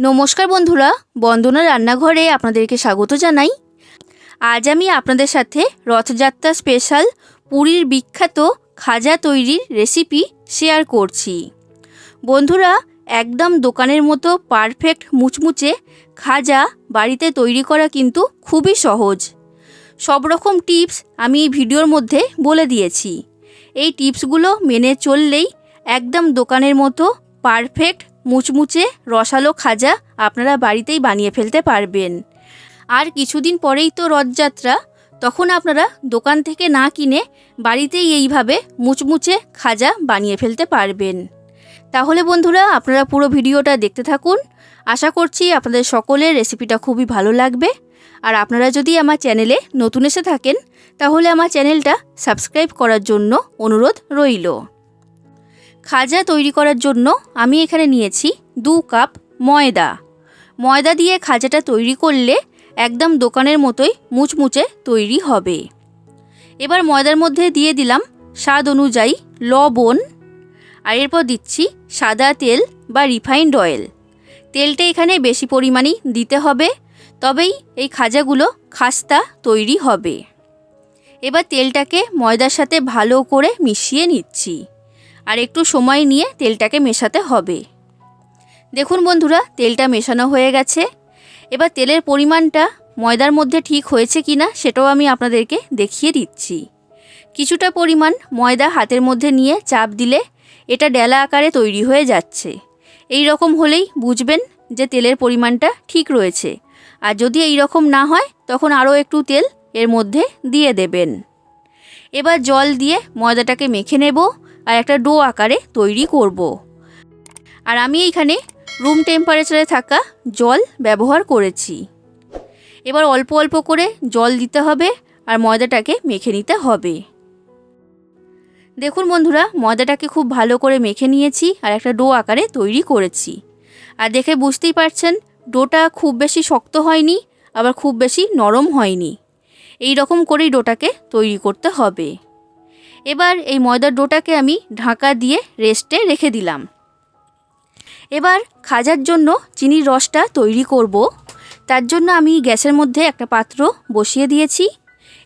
নমস্কার বন্ধুরা, বন্দনা রান্নাঘরে আপনাদেরকে স্বাগত জানাই। আজ আমি আপনাদের সাথে রথযাত্রা স্পেশাল পুরীর বিখ্যাত খাজা তৈরির রেসিপি শেয়ার করছি। বন্ধুরা, একদম দোকানের মতো পারফেক্ট মুচমুচে খাজা বাড়িতে তৈরি করা কিন্তু খুবই সহজ। সব রকম টিপস আমি এই ভিডিওর মধ্যে বলে দিয়েছি। এই টিপসগুলো মেনে চললেই একদম দোকানের মতো পারফেক্ট মুচমুচে রসালো খাজা আপনারা বাড়িতেই বানিয়ে ফেলতে পারবেন। আর কিছুদিন পরেই তো রথযাত্রা, তখন আপনারা দোকান থেকে না কিনে বাড়িতেই এইভাবে মুচমুচে খাজা বানিয়ে ফেলতে পারবেন। তাহলে বন্ধুরা, আপনারা পুরো ভিডিওটা দেখতে থাকুন। আশা করছি আপনাদের সকলের রেসিপিটা খুবই ভালো লাগবে। আর আপনারা যদি আমার চ্যানেলে নতুন এসে থাকেন, তাহলে আমার চ্যানেলটা সাবস্ক্রাইব করার জন্য অনুরোধ রইল। খাজা তৈরি করার জন্য আমি এখানে নিয়েছি দু কাপ ময়দা। ময়দা দিয়ে খাজাটা তৈরি করলে একদম দোকানের মতোই মুচমুচে তৈরি হবে। এবার ময়দার মধ্যে দিয়ে দিলাম স্বাদ অনুযায়ী লবণ। আর এরপর দিচ্ছি সাদা তেল বা রিফাইন্ড অয়েল। তেলটা এখানে বেশি পরিমাণেই দিতে হবে, তবেই এই খাজাগুলো খাস্তা তৈরি হবে। এবার তেলটাকে ময়দার সাথে ভালো করে মিশিয়ে নিচ্ছি। আর একটু সময় নিয়ে তেলটাকে মেশাতে হবে। দেখুন বন্ধুরা, তেলটা মেশানো হয়ে গেছে। এবার তেলের পরিমাণটা ময়দার মধ্যে ঠিক হয়েছে কি না সেটাও আমি আপনাদেরকে দেখিয়ে দিচ্ছি। কিছুটা পরিমাণ ময়দা হাতের মধ্যে নিয়ে চাপ দিলে এটা ডেলা আকারে তৈরি হয়ে যাচ্ছে। এই রকম হলেই বুঝবেন যে তেলের পরিমাণটা ঠিক রয়েছে। আর যদি এই রকম না হয়, তখন আরও একটু তেল এর মধ্যে দিয়ে দেবেন। এবার জল দিয়ে ময়দাটাকে মেখে নেব। আর একটা ডো আকারে তৈরি করব। আর আমি এইখানে রুম টেম্পারেচারে থাকা জল ব্যবহার করেছি। এবার অল্প অল্প করে জল দিতে হবে আর ময়দাটাকে মেখে নিতে হবে। দেখুন বন্ধুরা, ময়দাটাকে খুব ভালো করে মেখে নিয়েছি আর একটা ডো আকারে তৈরি করেছি। আর দেখে বুঝতেই পারছেন, ডোটা খুব বেশি শক্ত হয়নি, আবার খুব বেশি নরম হয়নি। এই রকম করেই ডোটাকে তৈরি করতে হবে। এবার এই ময়দার ডোটাকে আমি ঢাকা দিয়ে রেস্টে রেখে দিলাম। এবার খাজার জন্য চিনির রসটা তৈরি করব। তার জন্য আমি গ্যাসের মধ্যে একটা পাত্র বসিয়ে দিয়েছি।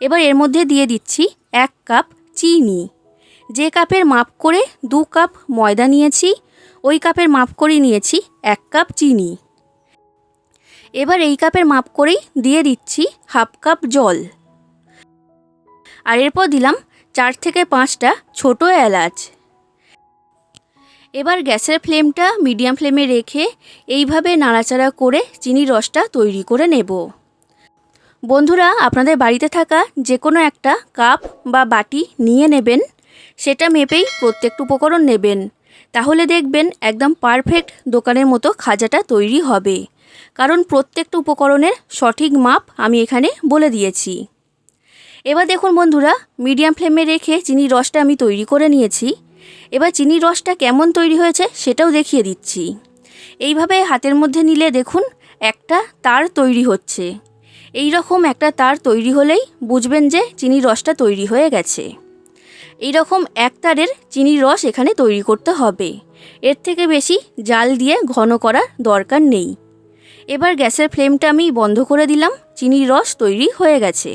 এবার এর মধ্যে দিয়ে দিচ্ছি এক কাপ চিনি। যে কাপের মাপ করে দু কাপ ময়দা নিয়েছি, ওই কাপের মাপ করেই নিয়েছি এক কাপ চিনি। এবার এই কাপের মাপ করেই দিয়ে দিচ্ছি হাফ কাপ জল। আর এরপর দিলাম চার থেকে পাঁচটা ছোট এলাচ। এবার গ্যাসের ফ্লেমটা মিডিয়াম ফ্লেমে রেখে এইভাবে নাড়াচাড়া করে চিনির রসটা তৈরি করে নেব। বন্ধুরা, আপনাদের বাড়িতে থাকা যে কোনো একটা কাপ বা বাটি নিয়ে নেবেন, সেটা মেপেই প্রত্যেকটা উপকরণ নেবেন। তাহলে দেখবেন একদম পারফেক্ট দোকানের মতো খাজাটা তৈরি হবে। কারণ প্রত্যেকটা উপকরণের সঠিক মাপ আমি এখানে বলে দিয়েছি। এবার দেখুন বন্ধুরা মিডিয়াম ফ্লেমে রেখে চিনির রসটা আমি তৈরি করে নিয়েছি। এবার চিনির রসটা কেমন তৈরি হয়েছে সেটাও দেখিয়ে দিচ্ছি। এইভাবে হাতের মধ্যে নিলে দেখুন একটা তার তৈরি হচ্ছে। এই রকম একটা তার তৈরি হলেই বুঝবেন যে চিনির রসটা তৈরি হয়ে গেছে। এই রকম এক তারের চিনির রস এখানে তৈরি করতে হবে। এর থেকে বেশি জাল দিয়ে ঘন করার দরকার নেই। এবার গ্যাসের ফ্লেমটা আমি বন্ধ করে দিলাম, চিনির রস তৈরি হয়ে গেছে।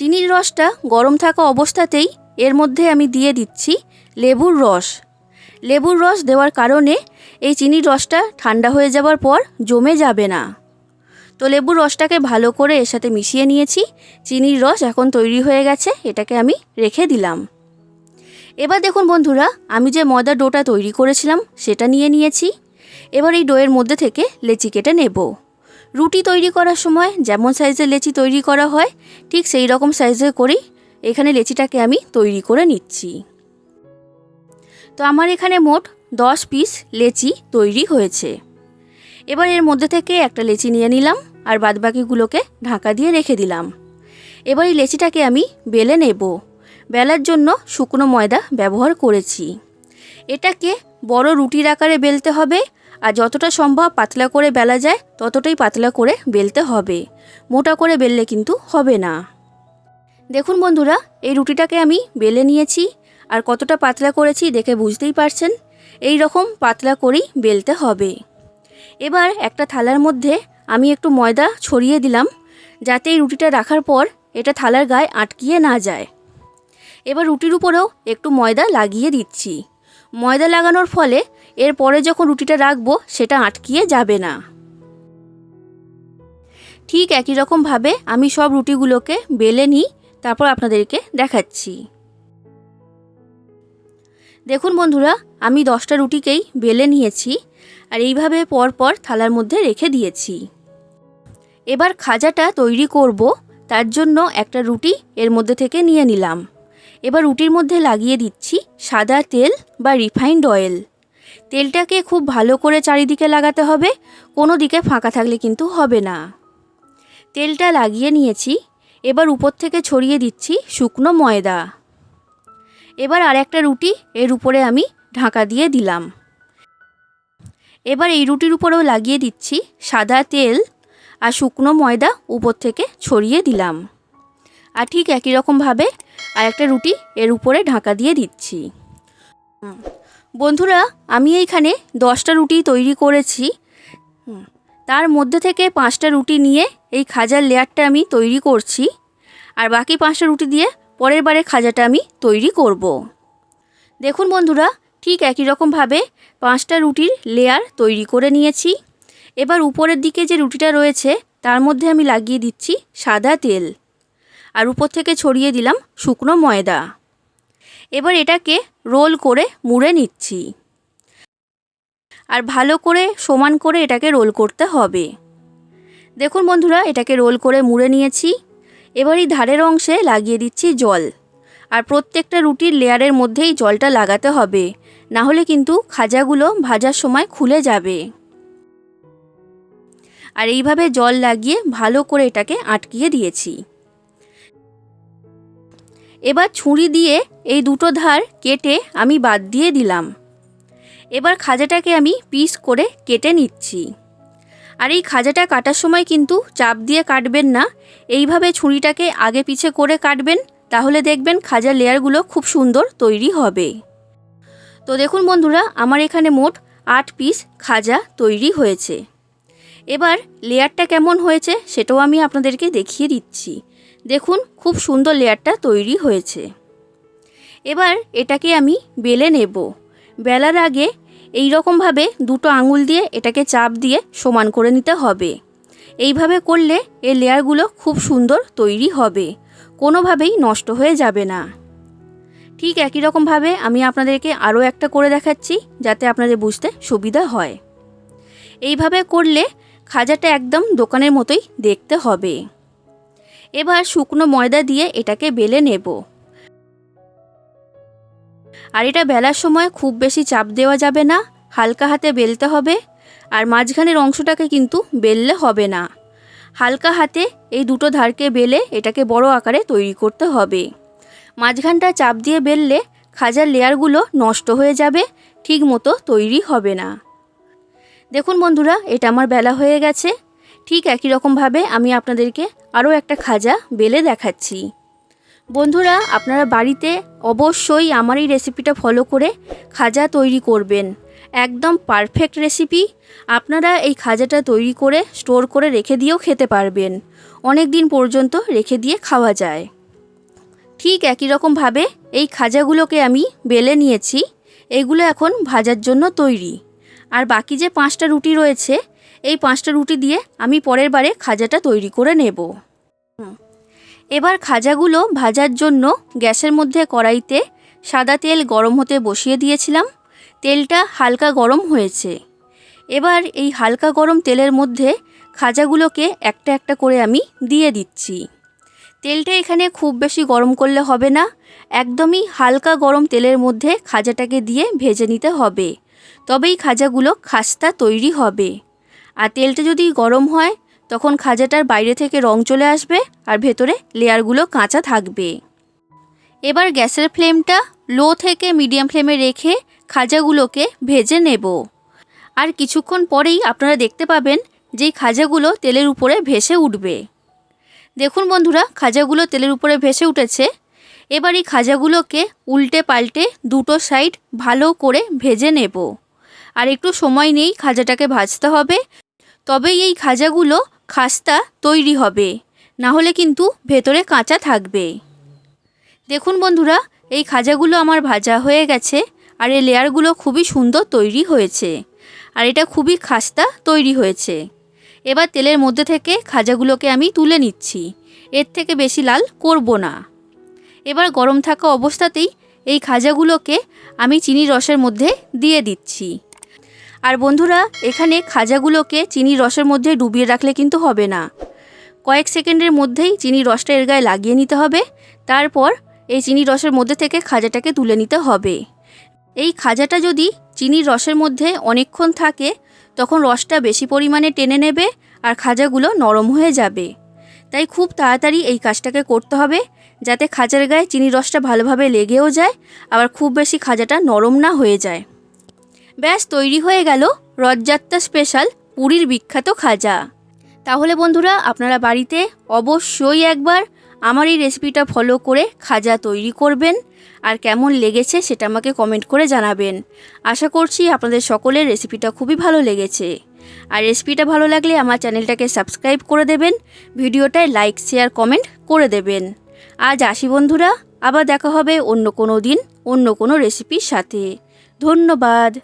চিনির রসটা গরম থাকা অবস্থাতেই এর মধ্যে আমি দিয়ে দিচ্ছি লেবুর রস। লেবুর রস দেওয়ার কারণে এই চিনির রসটা ঠান্ডা হয়ে যাওয়ার পর জমে যাবে না। তো লেবুর রসটাকে ভালো করে এর সাথে মিশিয়ে নিয়েছি। চিনির রস এখন তৈরি হয়ে গেছে, এটাকে আমি রেখে দিলাম। এবার দেখুন বন্ধুরা, আমি যে ময়দার ডোটা তৈরি করেছিলাম, সেটা নিয়ে নিয়েছি। এবার এই ডোয়ের মধ্যে থেকে লেচি কেটে নেব। রুটি তৈরি করার সময় যেমন সাইজের লেচি তৈরি করা হয়, ঠিক সেই রকম সাইজের করেই এখানে লেচিটাকে আমি তৈরি করে নিচ্ছি। তো আমার এখানে মোট দশ পিস লেচি তৈরি হয়েছে। এবার এর মধ্যে থেকে একটা লেচি নিয়ে নিলাম আর বাদবাকিগুলোকে ঢাকা দিয়ে রেখে দিলাম। এবার এই লেচিটাকে আমি বেলে নেব। বেলার জন্য শুকনো ময়দা ব্যবহার করেছি। এটাকে বড় রুটির আকারে বেলতে হবে আর যতটা সম্ভব পাতলা করে বেলা যায়, ততটাই পাতলা করে বেলতে হবে। মোটা করে বেললে কিন্তু হবে না। দেখুন বন্ধুরা, এই রুটিটাকে আমি বেলে নিয়েছি আর কতটা পাতলা করেছি দেখে বুঝতেই পারছেন? এই রকম পাতলা করেই বেলতে হবে। এবার একটা থালার মধ্যে আমি একটু ময়দা ছড়িয়ে দিলাম, যাতে এই রুটিটা রাখার পর এটা থালার গায়ে আটকিয়ে না যায়। এবার রুটির উপরেও একটু ময়দা লাগিয়ে দিচ্ছি। ময়দা লাগানোর ফলে এরপরে যখন রুটিটা রাখব, সেটা আটকিয়ে যাবে না। ঠিক একই রকমভাবে আমি সব রুটিগুলোকে বেলে নিই, তারপর আপনাদেরকে দেখাচ্ছি। দেখুন বন্ধুরা, আমি দশটা রুটিকেই বেলে নিয়েছি, আর এইভাবে পরপর থালার মধ্যে রেখে দিয়েছি। এবার খাজাটা তৈরি করব, তার জন্য একটা রুটি এর মধ্যে থেকে নিয়ে নিলাম। এবার রুটির মধ্যে লাগিয়ে দিচ্ছি সাদা তেল বা রিফাইন্ড অয়েল। তেলটাকে খুব ভালো করে চারিদিকে লাগাতে হবে, কোনো দিকে ফাঁকা থাকলে কিন্তু হবে না। তেলটা লাগিয়ে নিয়েছি, এবার উপর থেকে ছড়িয়ে দিচ্ছি শুকনো ময়দা। এবার আর একটা রুটি, এর উপরে আমি ঢাকা দিয়ে দিলাম। এবার এই রুটির উপরেও লাগিয়ে দিচ্ছি সাদা তেল আর শুকনো ময়দা উপর থেকে ছড়িয়ে দিলাম। আর ঠিক একই রকমভাবে আর একটা রুটি এর উপরে ঢাকা দিয়ে দিচ্ছি। বন্ধুরা, আমি এইখানে দশটা রুটি তৈরি করেছি। তার মধ্যে থেকে পাঁচটা রুটি নিয়ে এই খাজার লেয়ারটা আমি তৈরি করছি। আর বাকি পাঁচটা রুটি দিয়ে পরের বারে খাজাটা আমি তৈরি করব। দেখুন বন্ধুরা, ঠিক একই রকমভাবে পাঁচটা রুটির লেয়ার তৈরি করে নিয়েছি। এবার উপরের দিকে যে রুটিটা রয়েছে, তার মধ্যে আমি লাগিয়ে দিচ্ছি সাদা তেল। আর উপর থেকে ছড়িয়ে দিলাম শুকনো ময়দা। এবার এটাকে রোল করে মুড়ে নিচ্ছি। আর ভালো করে সমান করে এটাকে রোল করতে হবে। দেখুন বন্ধুরা, এটাকে রোল করে মুড়ে নিয়েছি। এবার এই ধারের অংশে লাগিয়ে দিচ্ছি জল। আর প্রত্যেকটা রুটির লেয়ারের মধ্যেই জলটা লাগাতে হবে। না হলে কিন্তু খাজাগুলো ভাজার সময় খুলে যাবে। আর এইভাবে জল লাগিয়ে ভালো করে এটাকে আটকিয়ে দিয়েছি। এবার ছুরি দিয়ে এই দুটো ধার কেটে আমি বাদ দিয়ে দিলাম। এবার খাজাটাকে আমি পিস করে কেটে নিচ্ছি। আর এই খাজাটা কাটার সময় কিন্তু চাপ দিয়ে কাটবেন না। এইভাবে ছুরিটাকে আগে পিছে করে কাটবেন, তাহলে দেখবেন খাজার লেয়ারগুলো খুব সুন্দর তৈরি হবে। তো দেখুন বন্ধুরা, আমার এখানে মোট আট পিস খাজা তৈরি হয়েছে। এবার লেয়ারটা কেমন হয়েছে সেটাও আমি আপনাদেরকে দেখিয়ে দিচ্ছি। দেখুন, খুব সুন্দর লেয়ারটা তৈরি হয়েছে। এবার এটাকে আমি বেলে নেব। বেলার আগে এই রকমভাবে দুটো আঙুল দিয়ে এটাকে চাপ দিয়ে সমান করে নিতে হবে। এইভাবে করলে এই লেয়ারগুলো খুব সুন্দর তৈরি হবে। কোনোভাবেই নষ্ট হয়ে যাবে না। ঠিক একই রকমভাবে আমি আপনাদেরকে আরও একটা করে দেখাচ্ছি, যাতে আপনাদের বুঝতে সুবিধা হয়। এইভাবে করলে খাজাটা একদম দোকানের মতোই দেখতে হবে। এবার শুকনো ময়দা দিয়ে এটাকে বেলে নেব। আর এটা বেলার সময় খুব বেশি চাপ দেওয়া যাবে না, হালকা হাতে বেলতে হবে, আর মাঝখানের অংশটাকে কিন্তু বেললে হবে না। হালকা হাতে এই দুটো ধারকে বেলে এটাকে বড় আকারে তৈরি করতে হবে। মাঝখানটা চাপ দিয়ে বেললে খাজার লেয়ারগুলো নষ্ট হয়ে যাবে, ঠিক মতো তৈরি হবে না। দেখুন বন্ধুরা, এটা আমার বেলা হয়ে গেছে। ঠিক একই রকমভাবে আমি আপনাদেরকে আরও একটা খাজা বেলে দেখাচ্ছি। বন্ধুরা, আপনারা বাড়িতে অবশ্যই আমার এই রেসিপিটা ফলো করে খাজা তৈরি করবেন। একদম পারফেক্ট রেসিপি। আপনারা এই খাজাটা তৈরি করে স্টোর করে রেখে দিয়েও খেতে পারবেন। অনেক দিন পর্যন্ত রেখে দিয়ে খাওয়া যায়। ঠিক একই রকমভাবে এই খাজাগুলোকে আমি বেলে নিয়েছি। এগুলো এখন ভাজার জন্য তৈরি। আর বাকি যে পাঁচটা রুটি রয়েছে এই পাঁচটা রুটি দিয়ে আমি পরের বারে খাজাটা তৈরি করে নেব। এবার খাজাগুলো ভাজার জন্য গ্যাসের মধ্যে কড়াইতে সাদা তেল গরম হতে বসিয়ে দিয়েছিলাম। তেলটা হালকা গরম হয়েছে। এবার এই হালকা গরম তেলের মধ্যে খাজাগুলোকে একটা একটা করে আমি দিয়ে দিচ্ছি। তেলটা এখানে খুব বেশি গরম করলে হবে না। একদমই হালকা গরম তেলের মধ্যে খাজাটাকে দিয়ে ভেজে নিতে হবে। তবেই খাজাগুলো খাস্তা তৈরি হবে। আর তেলটা যদি গরম হয়, তখন খাজাটার বাইরে থেকে রং চলে আসবে আর ভেতরে লেয়ারগুলো কাঁচা থাকবে। এবার গ্যাসের ফ্লেমটা লো থেকে মিডিয়াম ফ্লেমে রেখে খাজাগুলোকে ভেজে নেব। আর কিছুক্ষণ পরেই আপনারা দেখতে পাবেন যে খাজাগুলো তেলের উপরে ভেসে উঠবে। দেখুন বন্ধুরা, খাজাগুলো তেলের উপরে ভেসে উঠেছে। এবার এই খাজাগুলোকে উল্টে পাল্টে দুটো সাইড ভালো করে ভেজে নেব। আর একটু সময় নেই খাজাটাকে ভাজতে হবে। তবেই এই খাজাগুলো খাস্তা তৈরি হবে। না হলে কিন্তু ভেতরে কাঁচা থাকবে। দেখুন বন্ধুরা, এই খাজাগুলো আমার ভাজা হয়ে গেছে আর এই লেয়ারগুলো খুবই সুন্দর তৈরি হয়েছে আর এটা খুবই খাস্তা তৈরি হয়েছে। এবার তেলের মধ্যে থেকে খাজাগুলোকে আমি তুলে নিচ্ছি। এর থেকে বেশি লাল করব না। এবার গরম থাকা অবস্থাতেই এই খাজাগুলোকে আমি চিনির রসের মধ্যে দিয়ে দিচ্ছি। আর বন্ধুরা, এখানে খাজাগুলোকে চিনির রসের মধ্যে ডুবিয়ে রাখলে কিন্তু হবে না। কয়েক সেকেন্ডের মধ্যেই চিনির রসটা এর গায়ে লাগিয়ে নিতে হবে। তারপর এই চিনির রসের মধ্যে থেকে খাজাটাকে তুলে নিতে হবে। এই খাজাটা যদি চিনির রসের মধ্যে অনেকক্ষণ থাকে, তখন রসটা বেশি পরিমাণে টেনে নেবে আর খাজাগুলো নরম হয়ে যাবে। তাই খুব তাড়াতাড়ি এই কাজটাকে করতে হবে, যাতে খাজার গায়ে চিনির রসটা ভালোভাবে লেগেও যায়, আবার খুব বেশি খাজাটা নরম না হয়ে যায়। ব্যাস তৈরি হয়ে গেল রথযাত্রা স্পেশাল পুরীর বিখ্যাত খাজা। তাহলে বন্ধুরা, আপনারা বাড়িতে অবশ্যই একবার আমার এই রেসিপিটা ফলো করে খাজা তৈরি করবেন আর কেমন লেগেছে সেটা আমাকে কমেন্ট করে জানাবেন। আশা করছি আপনাদের সকলের রেসিপিটা খুবই ভালো লেগেছে। আর রেসিপিটা ভালো লাগলে আমার চ্যানেলটাকে সাবস্ক্রাইব করে দেবেন, ভিডিওটায় লাইক শেয়ার কমেন্ট করে দেবেন। আজ আসি বন্ধুরা, আবার দেখা হবে অন্য কোনো দিন, অন্য কোনো রেসিপির সাথে। ধন্যবাদ।